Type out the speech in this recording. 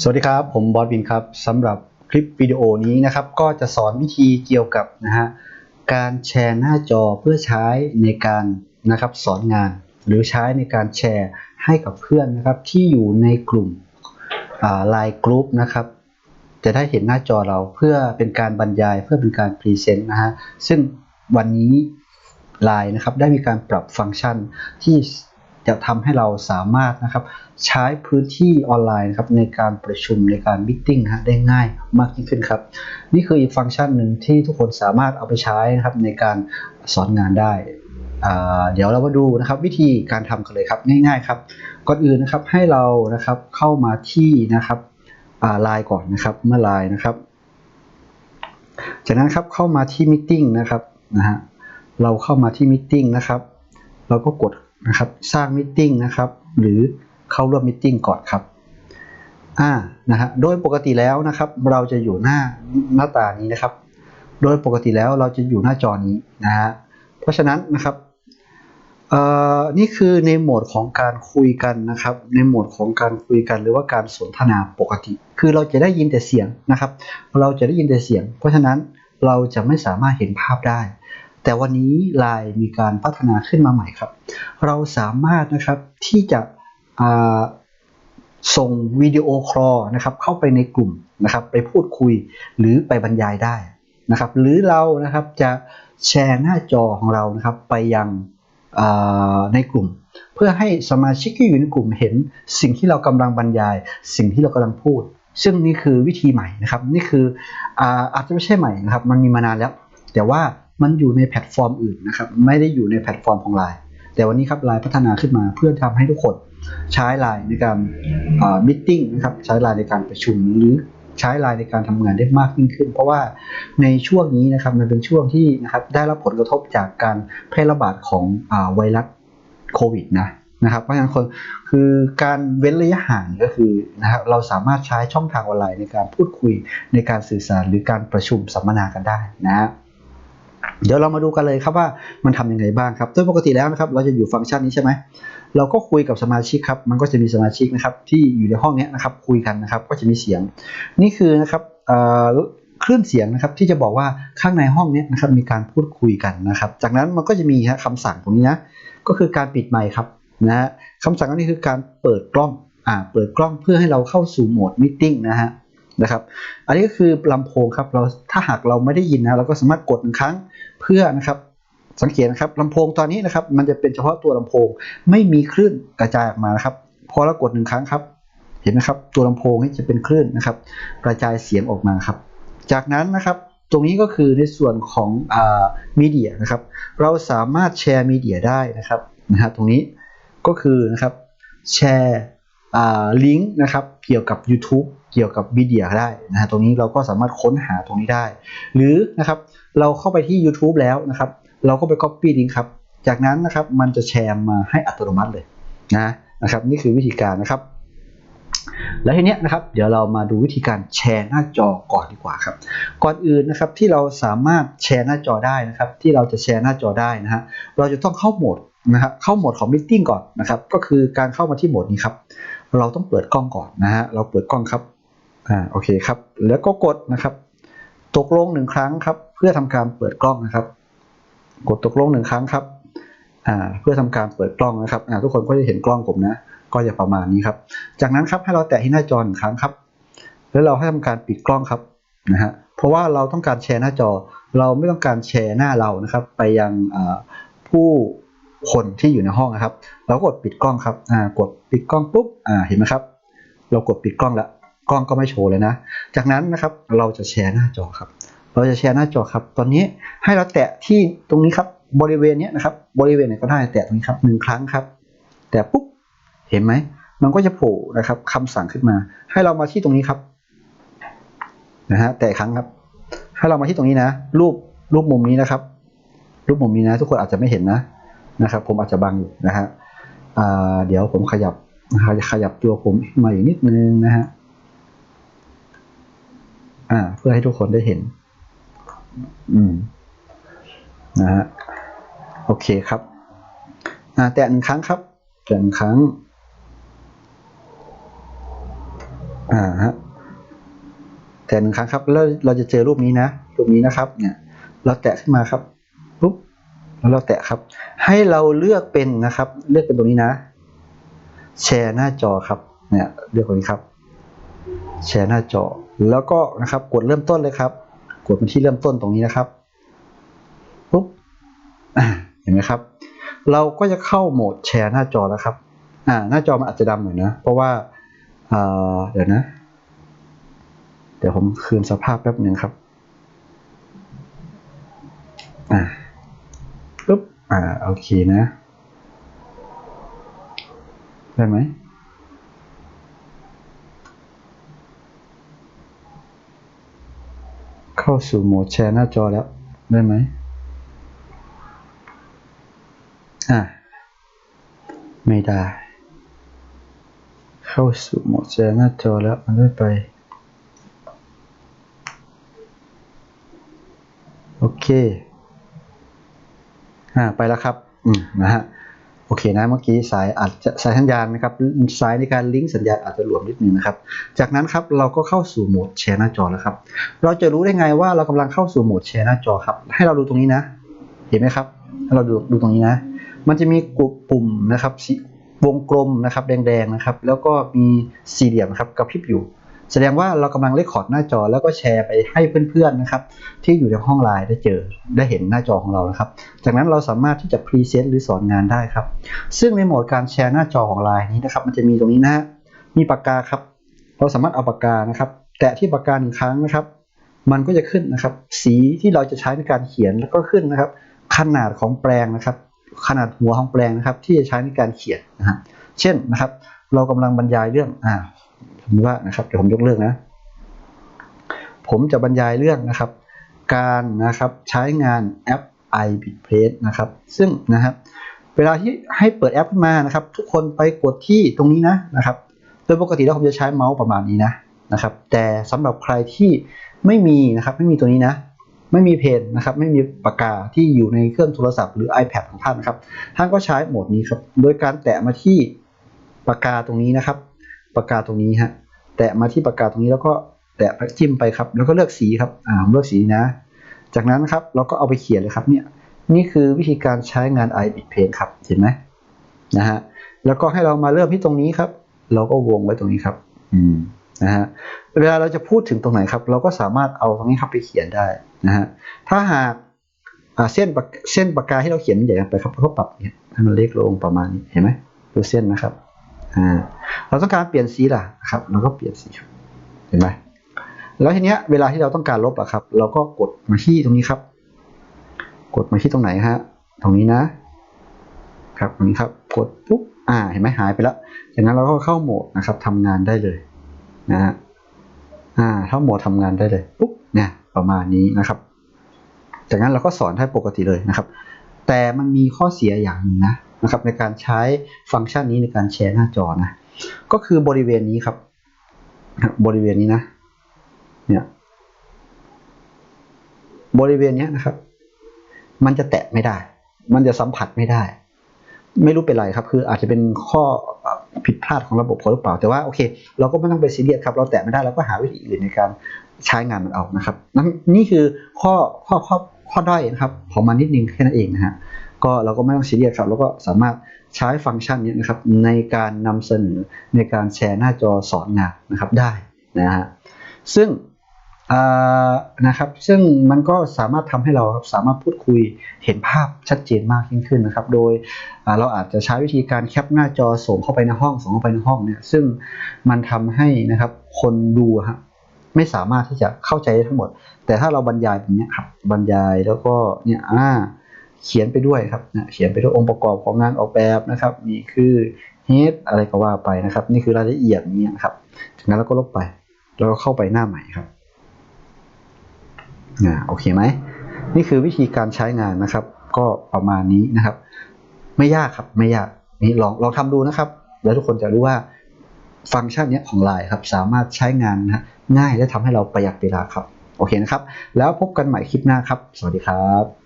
สวัสดีครับ ผมบอสบินครับสำหรับคลิปวิดีโอนี้นะครับ ก็จะสอนวิธีเกี่ยวกับนะฮะการแชร์หน้าจอเพื่อใช้ในการนะครับสอนงาน หรือใช้ในการแชร์ให้กับเพื่อนนะครับ ที่อยู่ในกลุ่มไลน์กลุ่มนะครับจะได้เห็นหน้าจอเราเพื่อเป็นการบรรยายเพื่อเป็นการพรีเซนต์นะฮะซึ่งวันนี้ Line นะครับได้มีการปรับฟังก์ชันที่ จะทำให้เราสามารถนะครับใช้พื้นที่ออนไลน์นะครับในการประชุมในการมิ팅ฮะได้ง่ายมากยิ่งขึ้นครับ นี่คืออีกฟังก์ชันหนึ่งที่ทุกคนสามารถเอาไปใช้นะครับในการสอนงานได้อ่าเดี๋ยวเรามาดูนะครับวิธีการทำกันเลยครับง่ายๆครับก่อนอื่นนะครับให้เรานะครับเข้ามาที่นะครับไลน์ก่อนนะครับเมื่อไลน์นะครับ จากนั้นครับเข้ามาที่มิ팅นะครับนะฮะเราเข้ามาที่มิ팅นะครับ เราก็กด นะครับ สร้างมิ팅นะครับ หรือเข้าร่วมมิ팅ก่อนครับอ่านะฮะโดยปกติแล้วนะครับ เราจะอยู่หน้าหน้าตานี้นะครับ โดยปกติแล้วเราจะอยู่หน้าจอนี้นะฮะเพราะฉะนั้นนะครับเอ่อนี่คือในโหมดของการคุยกันนะครับ ในโหมดของการคุยกันหรือว่าการสนทนาปกติ คือเราจะได้ยินแต่เสียงนะครับ เราจะได้ยินแต่เสียง เพราะฉะนั้นเราจะไม่สามารถเห็นภาพได้ แต่วันนี้ Line มีการพัฒนาขึ้นมาใหม่ครับ เราสามารถนะครับที่จะส่งวิดีโอคอลนะครับเข้าไปในกลุ่มนะครับไปพูดคุยหรือไปบรรยายได้นะครับ หรือเรานะครับจะแชร์หน้าจอของเรานะครับไปยังในกลุ่ม เพื่อให้สมาชิกที่อยู่ในกลุ่มเห็นสิ่งที่เรากำลังบรรยาย สิ่งที่เรากำลังพูด ซึ่งนี่คือวิธีใหม่นะครับ นี่คืออาอาจจะไม่ใช่ใหม่นะครับ มันมีมานานแล้ว แต่ว่า มันอยู่ในแพลตฟอร์มอื่นนะครับ ไม่ได้อยู่ในแพลตฟอร์มของ Line แต่วันนี้ครับ Line พัฒนาขึ้นมาเพื่อทำให้ทุกคนใช้ Line ในการมิ팅นะครับใช้ Line ในการประชุมหรือใช้ Line ในการทำงานได้มากยิ่งขึ้น เพราะว่าในช่วงนี้นะครับมันเป็นช่วงที่นะครับได้รับผลกระทบจากการแพร่ระบาดของไวรัสโควิดนะนะครับเพราะฉะนั้นคนคือการเว้นระยะห่างก็คือนะครับเราสามารถใช้ช่องทางออนไลน์ในการพูดคุยในการสื่อสารหรือการประชุมสัมมนากันได้นะ เดี๋ยวเรามาดูกันเลยครับว่ามันทำยังไงบ้างครับโดยปกติแล้วนะครับ เราจะอยู่ฟังก์ชันนี้ใช่ไหมเราก็คุยกับสมาชิกครับ มันก็จะมีสมาชิกนะครับที่อยู่ในห้องนี้นะครับ คุยกันนะครับ ก็จะมีเสียง นี่คือนะครับคลื่นเสียงนะครับที่จะบอกว่าข้างในห้องนี้นะครับมีการพูดคุยกันนะครับ จากนั้นมันก็จะมีคำสั่งตรงนี้นะก็คือการปิดไมค์ครับนะฮะคำสั่งนี้คือการเปิดกล้องอ่าเปิดกล้องเพื่อให้เราเข้าสู่โหมดมิ팅นะฮะ นะครับ อันนี้ก็คือลำโพงครับเราถ้าหากเราไม่ได้ยินนะเราก็สามารถกดหนึ่งครั้งเพื่อนะครับสังเกตนะครับลำโพงตอนนี้นะครับ มันจะเป็นเฉพาะตัวลำโพงไม่มีคลื่นกระจายออกมานะครับพอเรากดหนึ่งครั้งครับ เห็นนะครับ ตัวลำโพงนี้จะเป็นคลื่นนะครับ กระจายเสียงออกมาครับ จากนั้นนะครับตรงนี้ก็คือในส่วนของมีเดียนะครับ เราสามารถแชร์มีเดียได้นะครับนะฮะตรงนี้ก็คือนะครับแชร์ ลิงก์นะครับเกี่ยวกับ YouTube เกี่ยวกับมีเดียได้นะฮะตรงนี้เราก็สามารถค้นหาตรงนี้ได้ หรือนะครับเราเข้าไปที่ YouTube แล้วนะครับ เราก็ไป Copy ลิงก์ครับ จากนั้นนะครับมันจะแชร์มาให้อัตโนมัติเลยนะนะครับนี่คือวิธีการนะครับ แล้วทีเนี้ยนะครับเดี๋ยวเรามาดูวิธีการแชร์หน้าจอก่อนดีกว่าครับ ก่อนอื่นนะครับที่เราสามารถแชร์หน้าจอได้นะครับ ที่เราจะแชร์หน้าจอได้นะฮะเราจะต้องเข้าโหมดนะครับเข้าโหมดของมิ팅ก่อนนะครับ ก็คือการเข้ามาที่โหมดนี้ครับ เราต้องเปิดกล้องก่อนนะฮะเราเปิดกล้องครับอ่าโอเคครับ แล้วก็กดนะครับตกลงหนึ่งครั้งครับ เพื่อทำการเปิดกล้องนะครับ กดตกลงหนึ่งครั้งครับอ่าเพื่อทำการเปิดกล้องนะครับอ่าทุกคนก็จะเห็นกล้องผมนะ ก็จะประมาณนี้ครับ จากนั้นครับให้เราแตะที่หน้าจอหนึ่งครั้งครับ แล้วเราให้ทำการปิดกล้องครับนะฮะเพราะว่าเราต้องการแชร์หน้าจอ เราไม่ต้องการแชร์หน้าเรานะครับ ไปยังผู้ คนที่อยู่ในห้องนะครับ เรากดปิดกล้องครับอ่ากดปิดกล้องปุ๊บอ่าเห็นไหมครับ เรากดปิดกล้องแล้วกล้องก็ไม่โชว์เลยนะ จากนั้นนะครับเราจะแชร์หน้าจอครับ เราจะแชร์หน้าจอครับ ตอนนี้ให้เราแตะที่ตรงนี้ครับบริเวณนี้นะครับ บริเวณไหนก็ได้แตะตรงนี้ครับหนึ่งครั้งครับ แตะปุ๊บเห็นไหมมันก็จะโผล่นะครับคำสั่งขึ้นมา ให้เรามาที่ตรงนี้ครับนะฮะแตะครั้งครับ ให้เรามาที่ตรงนี้นะ รูปรูปมุมนี้นะครับ รูปมุมนี้นะ ทุกคนอาจจะไม่เห็นนะ นะครับ ผมอาจจะบังอยู่นะฮะเดี๋ยวผมขยับขยับตัวผมมาอีกนิดนึงนะฮะเพื่อให้ทุกคนได้เห็น อืมนะฮะโอเคครับแตะหนึ่งครั้งครับแตะหนึ่งครั้ง อ่าฮะแตะหนึ่งครั้งครับแล้วเราจะเจอรูปนี้นะรูปนี้นะครับ เนี่ย เราแตะขึ้นมาครับ เราแตะครับ ให้เราเลือกเป็นนะครับ เลือกเป็นตรงนี้นะ แชร์หน้าจอครับ เนี่ยเลือกตรงนี้ครับ แชร์หน้าจอ แล้วก็นะครับ กดเริ่มต้นเลยครับ กดเป็นที่เริ่มต้นตรงนี้นะครับปุ๊บเห็นไหมครับ เราก็จะเข้าโหมดแชร์หน้าจอแล้วครับอ่าหน้าจอมันอาจจะดำหน่อยนะ เพราะว่าเดี๋ยวนะ เดี๋ยวผมคืนสภาพแป๊บหนึ่งครับ อ่า ปุ๊บ อ่า โอเคนะ ได้ไหมเข้าสู่โหมดแชร์หน้าจอแล้ว ได้ไหมอ่าไม่ได้ เข้าสู่โหมดแชร์หน้าจอแล้ว มันไม่ไป โอเค อ่าไปแล้วครับอืมนะฮะโอเคนะเมื่อกี้สายอาจจะสายสัญญาณนะครับสายในการลิงก์สัญญาณอาจจะหลวมนิดนึงนะครับ จากนั้นครับเราก็เข้าสู่โหมดแชร์หน้าจอแล้วครับ เราจะรู้ได้ไงว่าเรากำลังเข้าสู่โหมดแชร์หน้าจอครับ ให้เราดูตรงนี้นะ เห็นไหมครับให้เราดูดูตรงนี้นะ มันจะมีกปุ่มนะครับวงกลมนะครับ แดงๆนะครับ แล้วก็มีสี่เหลี่ยมครับกระพริบอยู่ แสดงว่าเรากำลังเลคคอร์ดหน้าจอแล้วก็แชร์ไปให้เพื่อนๆนะครับ ที่อยู่ในห้องไลน์ได้เจอได้เห็นหน้าจอของเรานะครับ จากนั้นเราสามารถที่จะพรีเซนต์หรือสอนงานได้ครับ ซึ่งในโหมดการแชร์หน้าจอของไลน์นี้นะครับ มันจะมีตรงนี้นะฮะมีปากกาครับ เราสามารถเอาปากกานะครับ แตะที่ปากกาหนึ่งครั้งนะครับ มันก็จะขึ้นนะครับ สีที่เราจะใช้ในการเขียนแล้วก็ขึ้นนะครับ ขนาดของแปลงนะครับ ขนาดหัวของแปลงนะครับ ที่จะใช้ในการเขียนนะฮะเช่นนะครับ เรากำลังบรรยายเรื่องอ่า สมมติว่านะครับเดี๋ยวผมยกเรื่องนะ ผมจะบรรยายเรื่องนะครับ การนะครับใช้งานแอป iBitPress นะครับ ซึ่งนะครับเวลาที่ให้เปิดแอปขึ้นมานะครับ ทุกคนไปกดที่ตรงนี้นะนะครับ โดยปกติแล้วผมจะใช้เมาส์ประมาณนี้นะนะครับ แต่สำหรับใครที่ไม่มีนะครับไม่มีตัวนี้นะ ไม่มีเพนนะครับไม่มีปากกาที่อยู่ในเครื่องโทรศัพท์หรือ iPad ของท่านนะครับท่านก็ใช้โหมดนี้ครับโดยการแตะมาที่ปากกาตรงนี้นะครับ ปากกาตรงนี้ฮะแตะมาที่ปากกาตรงนี้แล้วก็แตะจิ้มไปครับ แล้วก็เลือกสีครับอ่าเลือกสีนะ จากนั้นครับเราก็เอาไปเขียนเลยครับเนี่ยนี่คือวิธีการใช้งาน iBit Paint ครับเห็นไหมนะฮะแล้วก็ให้เรามาเริ่มที่ตรงนี้ครับ เราก็วงไว้ตรงนี้ครับ อืมนะฮะเวลาเราจะพูดถึงตรงไหนครับ เราก็สามารถเอาตรงนี้ครับไปเขียนได้นะฮะถ้าหากเส้นปากเส้นปากกาที่เราเขียนใหญ่ไปครับก็ปรับเนี่ยให้มันเล็กลงประมาณนี้เห็นไหมดูเส้นนะครับ อ่าเราต้องการเปลี่ยนสีล่ะครับ เราก็เปลี่ยนสีเห็นไหมแล้วทีเนี้ยเวลาที่เราต้องการลบอะครับ เราก็กดมาที่ตรงนี้ครับ กดมาที่ตรงไหนฮะตรงนี้นะ ครับตรงนี้ครับ กดปุ๊บอ่าเห็นไหมหายไปแล้วจากนั้นเราก็เข้าโหมดนะครับทำงานได้เลยนะฮะอ่าเข้าโหมดทำงานได้เลยปุ๊บเนี่ยประมาณนี้นะครับ จากนั้นเราก็สอนให้ปกติเลยนะครับ แต่มันมีข้อเสียอย่างหนึ่งนะ นะครับในการใช้ฟังก์ชันนี้ในการแชร์หน้าจอนะ ก็คือบริเวณนี้ครับ บริเวณนี้นะ เนี่ยบริเวณนี้นะครับ มันจะแตะไม่ได้ มันจะสัมผัสไม่ได้ ไม่รู้เป็นไรครับ คืออาจจะเป็นข้อผิดพลาดของระบบเขาหรือเปล่า แต่ว่าโอเค เราก็ไม่ต้องไปซีเรียสครับ เราแตะไม่ได้เราก็หาวิธีอื่นในการใช้งานมันเอานะครับนั่นนี่คือข้อข้อข้อข้อด้อยนะครับ ของมันนิดนึงแค่นั้นเองนะฮะ ก็เราก็ไม่ต้องซีเรียสครับเราก็สามารถใช้ฟังก์ชันนี้นะครับในการนำเสนอในการแชร์หน้าจอสอนงานนะครับได้นะฮะซึ่งนะครับซึ่งมันก็สามารถทำให้เราสามารถพูดคุยเห็นภาพชัดเจนมากยิ่งขึ้นนะครับ โดยเราอาจจะใช้วิธีการแคปหน้าจอส่งเข้าไปในห้องส่งเข้าไปในห้องเนี่ยซึ่งมันทำให้นะครับคนดูฮะไม่สามารถที่จะเข้าใจได้ทั้งหมด แต่ถ้าเราบรรยายแบบนี้ครับบรรยายแล้วก็เนี่ยอ่า เขียนไปด้วยครับเขียนไปด้วยองค์ประกอบของงานออกแบบนะครับนี่คือ head อะไรก็ว่าไปนะครับ นี่คือรายละเอียดนี้นะครับจากนั้นเราก็ลบไปแล้วก็เข้าไปหน้าใหม่ครับอ่าโอเคไหมนี่คือวิธีการใช้งานนะครับ ก็ประมาณนี้นะครับ ไม่ยากครับไม่ยากนี่ลองลองทำดูนะครับ แล้วทุกคนจะรู้ว่าฟังก์ชันนี้ของ Line ครับ สามารถใช้งานนะง่ายและทำให้เราประหยัดเวลาครับ โอเคนะครับ แล้วพบกันใหม่คลิปหน้าครับ สวัสดีครับ